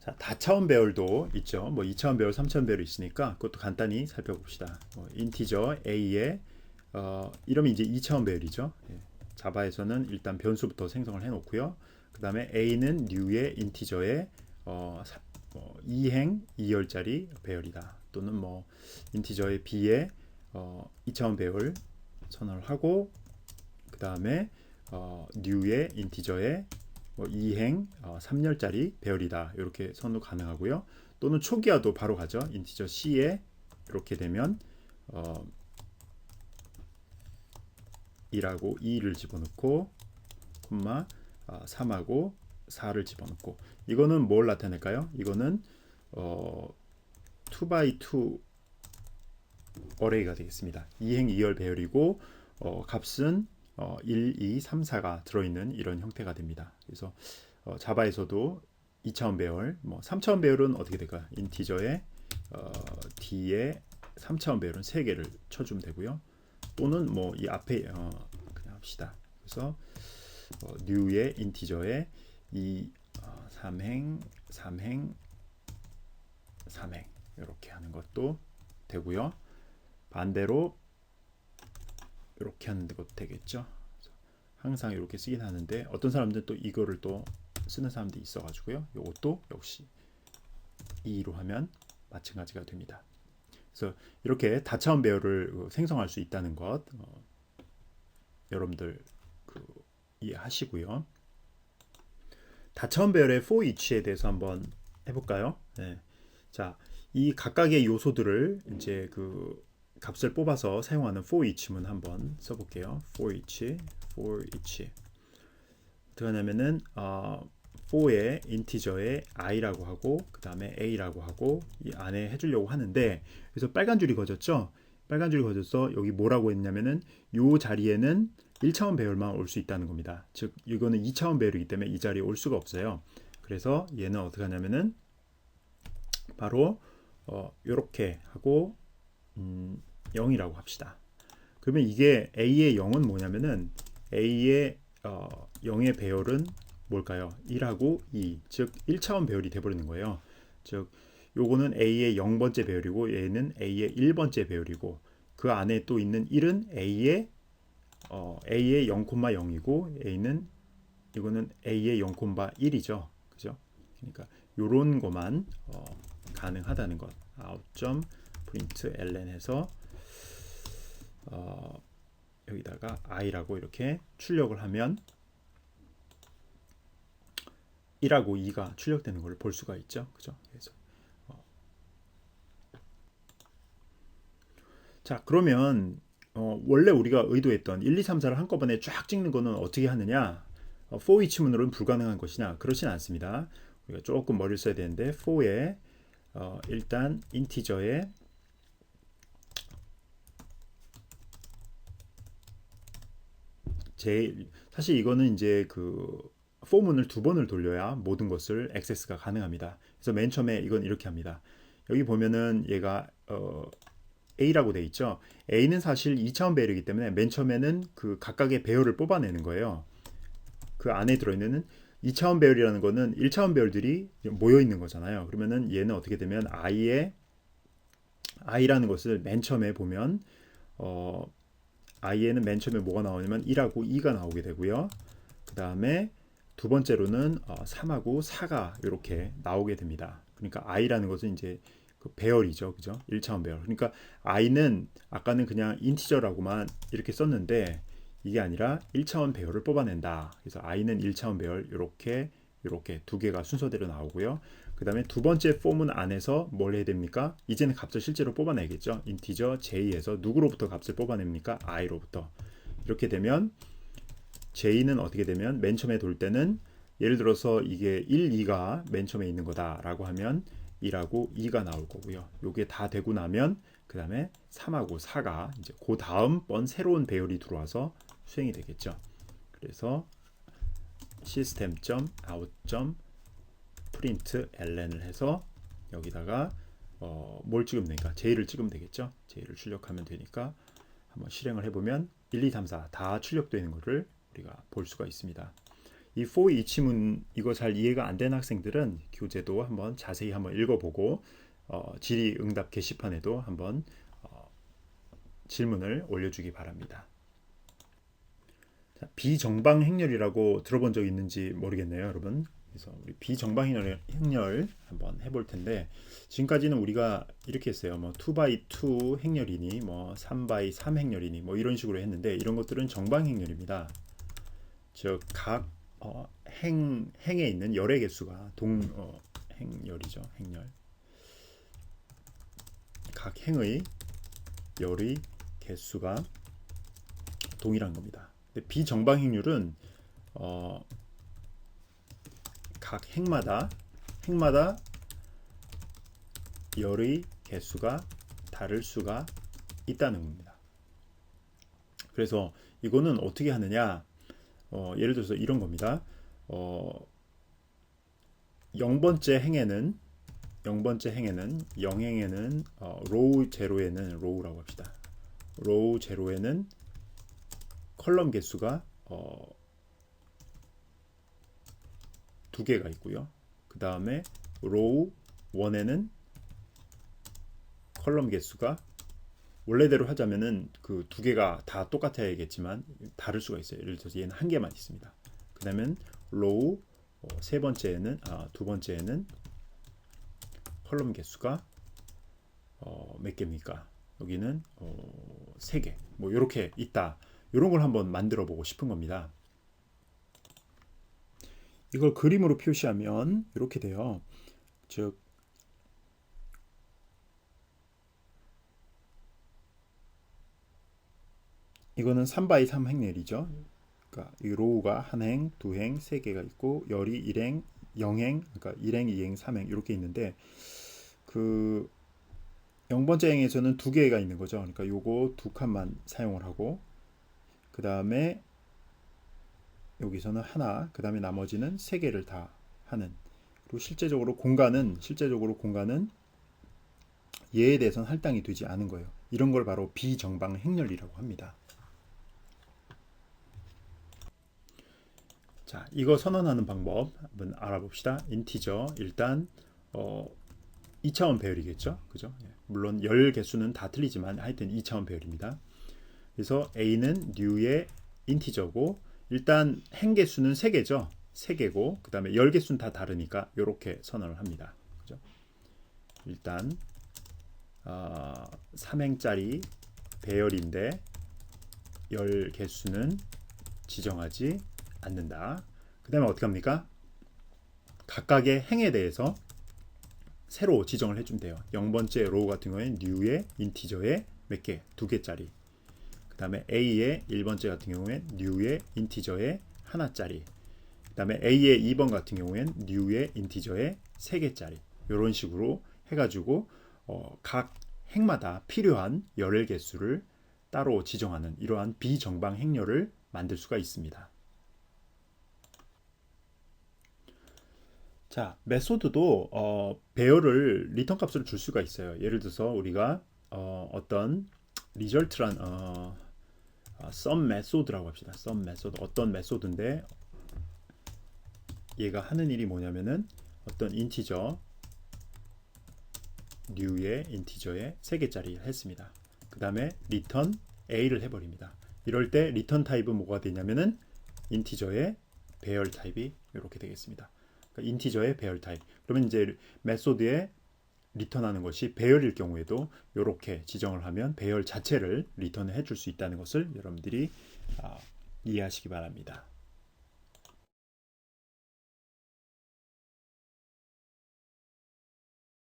자, 다차원 배열도 있죠. 뭐 2차원 배열, 3차원 배열이 있으니까 그것도 간단히 살펴봅시다. 뭐 인티저 a의 어, 이러면 이제 2차원 배열이죠. 예. 자바에서는 일단 변수부터 생성을 해놓고요. 그 다음에 a는 new의 인티저의 어, 사, 뭐 2행 2열짜리 배열이다. 또는 뭐 인티저의 b의 어, 2차원 배열 선언을 하고 그 다음에 어, new의 인티저의 뭐 2행 어, 3열짜리 배열이다. 이렇게 선호 가능하고요. 또는 초기화도 바로 가죠. 인티저 c에 이렇게 되면 어, 2라고 2를 집어넣고 콤마 아, 3하고 4를 집어넣고 이거는 뭘 나타낼까요? 이거는 어, 2x2 어레이가 되겠습니다. 2행 2열 배열이고 어, 값은 어, 1, 2, 3, 4가 들어있는 이런 형태가 됩니다. 그래서 어, 자바에서도 2차원 배열, 뭐 3차원 배열은 어떻게 될까요? 인티저에 어, D에 3차원 배열은 3개를 쳐주면 되고요. 또는 뭐 이 앞에 어, 그냥 합시다. 그래서 어, new의 인티저에 이 어, 3행, 3행, 3행 이렇게 하는 것도 되고요. 반대로 이렇게 하는 것도 되겠죠. 항상 이렇게 쓰긴 하는데 어떤 사람들은 또 이거를 또 쓰는 사람들이 있어 가지고요. 이것도 역시 2로 하면 마찬가지가 됩니다. 그래서 이렇게 다차원 배열을 생성할 수 있다는 것 어, 여러분들 그 이해하시고요. 다차원 배열의 for each에 대해서 한번 해볼까요? 네. 자, 이 각각의 요소들을 이제 그 값을 뽑아서 사용하는 for each문 한번 써볼게요. for each, for each. 어떻게 하냐면은 어, for의 인티저에 i라고 하고 그 다음에 a라고 하고 이 안에 해주려고 하는데 그래서 빨간 줄이 거졌죠. 빨간 줄이 거져서 여기 뭐라고 했냐면은 요 자리에는 1차원 배열만 올 수 있다는 겁니다. 즉 이거는 2차원 배열이기 때문에 이 자리에 올 수가 없어요. 그래서 얘는 어떻게 하냐면은 바로 어, 요렇게 하고 음, 0이라고 합시다. 그러면 이게 a의 0은 뭐냐면은 a의 어, 0의 배열은 뭘까요? 1하고 2, 즉 1차원 배열이 돼버리는 거예요. 즉 요거는 a의 0번째 배열이고 얘는 a의 1번째 배열이고 그 안에 또 있는 1은 a의 어, a의 0,0이고 a는 이거는 a의 0,1이죠. 그죠? 그러니까 요런 것만 어, 가능하다는 것. out. print ln 해서 어, 여기다가 i라고 이렇게 출력을 하면 1하고 2가 출력되는 걸 볼 수가 있죠. 그죠? 그래서 어. 자, 그러면 어, 원래 우리가 의도했던 1, 2, 3, 4를 한꺼번에 쫙 찍는 거는 어떻게 하느냐? 어, for each문으로는 불가능한 것이냐? 그렇진 않습니다. 우리가 조금 머리를 써야 되는데 for에 어, 일단 인티저에 제 사실 이거는 이제 그 포문을 두 번을 돌려야 모든 것을 액세스가 가능합니다. 그래서 맨 처음에 이건 이렇게 합니다. 여기 보면은 얘가 어, A라고 돼 있죠. A는 사실 2차원 배열이기 때문에 맨 처음에는 그 각각의 배열을 뽑아내는 거예요. 그 안에 들어있는 2차원 배열이라는 거는 1차원 배열들이 모여 있는 거잖아요. 그러면은 얘는 어떻게 되면 i의 i라는 것을 맨 처음에 보면 어 i에는 맨 처음에 뭐가 나오냐면 1하고 2가 나오게 되고요. 그 다음에 두 번째로는 어, 3하고 4가 이렇게 나오게 됩니다. 그러니까 i라는 것은 이제 그 배열이죠. 그죠? 1차원 배열. 그러니까 i는 아까는 그냥 인티저라고만 이렇게 썼는데 이게 아니라 1차원 배열을 뽑아낸다. 그래서 i는 1차원 배열 이렇게 이렇게 두 개가 순서대로 나오고요. 그 다음에 두 번째 폼은 안에서 뭘 해야 됩니까? 이제는 값을 실제로 뽑아내겠죠. 인티저 j에서 누구로부터 값을 뽑아냅니까? i로부터. 이렇게 되면 j는 어떻게 되면 맨 처음에 돌 때는 예를 들어서 이게 1, 2가 맨 처음에 있는 거다라고 하면 1하고 2가 나올 거고요. 이게 다 되고 나면 그 다음에 3하고 4가 이제 그 다음 번 새로운 배열이 들어와서 수행이 되겠죠. 그래서 system.out.print ln을 해서 여기다가 어, 뭘 찍으면 되니까 j를 찍으면 되겠죠. j를 출력하면 되니까 한번 실행을 해보면 1, 2, 3, 4 다 출력되는 것을 우리가 볼 수가 있습니다. 이 for 이치문 이거 잘 이해가 안 되는 학생들은 교재도 한번 자세히 한번 읽어보고 어, 질의 응답 게시판에도 한번 어, 질문을 올려주기 바랍니다. 자, 비정방 행렬이라고 들어본 적 있는지 모르겠네요, 여러분. 그래서 우리 비정방 행렬, 한번 해볼 텐데 지금까지는 우리가 이렇게 했어요. 뭐 2x2 행렬이니 뭐 3x3 행렬이니 뭐 이런 식으로 했는데 이런 것들은 정방 행렬입니다. 즉 각 어, 행 행에 있는 열의 개수가 동 어, 행열이죠. 행열. 각 행의 열의 개수가 동일한 겁니다. 근데 비정방행률은 어, 각 행마다 행마다 열의 개수가 다를 수가 있다는 겁니다. 그래서 이거는 어떻게 하느냐? 어, 예를 들어서 이런 겁니다. 어, 0번째 행에는 0번째 행에는 0행에는 어, 로우 제로에는 로우라고 합시다. 로우 제로에는 컬럼 개수가 어, 두 개가 있고요. 그 다음에 로우 1에는 컬럼 개수가 원래대로 하자면은 그 두 개가 다 똑같아야겠지만 다를 수가 있어요. 예를 들어서 얘는 한 개만 있습니다. 그 다음엔 로우 어, 세 번째에는 아, 두 번째에는 컬럼 개수가 어, 몇 개입니까? 여기는 어, 세 개. 뭐 이렇게 있다. 이런 걸 한번 만들어 보고 싶은 겁니다. 이걸 그림으로 표시하면 이렇게 돼요. 즉 이거는 3 x 3 행렬이죠. 그러니까 이 로우가 한 행, 두 행, 세 개가 있고 열이 일행, 영행, 그러니까 1행, 2행, 3행 이렇게 있는데 그 0번째 행에서는 두 개가 있는 거죠. 그러니까 요거 두 칸만 사용을 하고 그 다음에 여기서는 하나, 그 다음에 나머지는 세 개를 다 하는. 그리고 실제적으로 공간은 실제적으로 공간은 얘에 대해서는 할당이 되지 않은 거예요. 이런 걸 바로 비정방 행렬이라고 합니다. 자, 이거 선언하는 방법 한번 알아봅시다. 인티저 일단 어, 2차원 배열이겠죠, 그죠? 예. 물론 열 개수는 다 틀리지만 하여튼 2차원 배열입니다. 그래서 a는 new의 인티저고 일단 행 개수는 3개죠. 3개고 그 다음에 열 개수는 다 다르니까 이렇게 선언을 합니다. 그죠? 일단 어, 3행짜리 배열인데 열 개수는 지정하지 않는다. 그 다음에 어떻게 합니까? 각각의 행에 대해서 새로 지정을 돼요. 0번째 로우 같은 경우에는 new의 인티저의 몇 개? 두 개짜리. 그 다음에 a의 1번째 같은 경우에는 new의 인티저의 하나짜리. 그 다음에 a의 2번 같은 경우에는 new의 인티저의 세 개짜리. 이런 식으로 해가지고 어, 각 행마다 필요한 열의 개수를 따로 지정하는 이러한 비정방 행렬을 만들 수가 있습니다. 자, 메소드도 어, 배열을 리턴 값을 줄 수가 있어요. 예를 들어서 우리가 어, 떤 리절트란 어, 어, some 메소드라고 합시다. some 메소드 어떤 메소드인데 얘가 하는 일이 뭐냐면은 어떤 인티저 new의 인티저의 3개짜리 했습니다. 그 다음에 return a를 해버립니다. 이럴 때 return 타입은 뭐가 되냐면은 인티저의 배열 타입이 이렇게 되겠습니다. 그러니까 인티저의 배열 타입. 그러면 이제 메소드에 리턴하는 것이 배열일 경우에도 이렇게 지정을 하면 배열 자체를 리턴을 해줄 수 있다는 것을 여러분들이 어, 이해하시기 바랍니다.